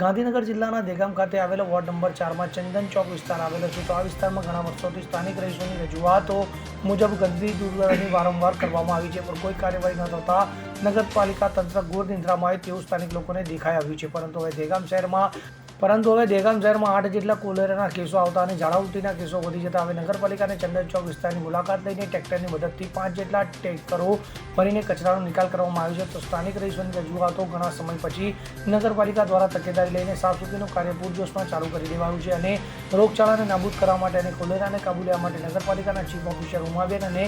ગાંધીનગર જિલ્લાના દેગામ ખાતે આવેલો વોર્ડ નંબર ચારમાં ચંદન ચોક વિસ્તાર આવેલો છે. તો આ વિસ્તારમાં ઘણા વર્ષોથી સ્થાનિક રહીશોની રજૂઆતો મુજબ ગંદકી દૂર વારંવાર કરવામાં આવી છે, પણ કોઈ કાર્યવાહી ન થતા નગરપાલિકા તંત્ર ઘોર નિંદ્રામાં આવે તેવું સ્થાનિક લોકોને દેખાઈ આવ્યું છે. પરંતુ હવે દેગામ શહેરમાં પરંતુ હવે દેગામ શહેરમાં આઠ જેટલા કોલેરાના કેસો આવતા અને ઝાડાઉટીના કેસો વધી જતા હવે નગરપાલિકાને ચંદન ચોક વિસ્તારની મુલાકાત લઈને ટ્રેક્ટરની મદદથી પાંચ જેટલા ટેકરો ભરીને કચરાનો નિકાલ કરવામાં આવ્યો છે. તો સ્થાનિક રહીશોની રજૂઆતો ઘણા સમય પછી નગરપાલિકા દ્વારા તકેદારી લઈને સાફસૂફીનું કાર્ય પૂરજોશમાં ચાલુ કરી દેવાયું છે અને રોગચાળાને નાબૂદ કરવા માટે અને કોલેરાને કાબુ લેવા માટે નગરપાલિકાના ચીફ ઓફિસર ઉમાબેન અને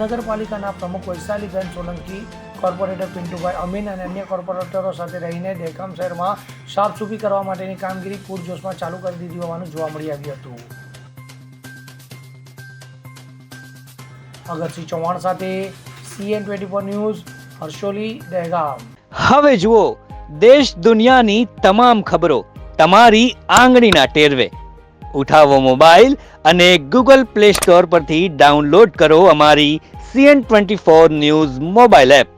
નગરપાલિકાના પ્રમુખ વૈશાલીબેન સોલંકી કોર્પોરેટર પિન્ટુભાઈ અમીન અને અન્ય કોર્પોરેટરો સાથે રહીને દહેગામ શહેરમાં સાફસૂફી કરવા માટેની કામગીરી પૂરજોશમાં ચાલુ કરી દીધી હોવાનું જોવા મળી આવ્યું હતું. અગરસિંહ ચૌહાણ સાથે CN twenty four news, Harsoli, Dehgam. હવે જુઓ, દેશ દુનિયાની તમામ ખબરો તમારી આંગળીના ટેરવે. ઉઠાવો મોબાઈલ અને ગૂગલ પ્લે સ્ટોર પરથી ડાઉનલોડ કરો અમારી CN twenty four news mobile app.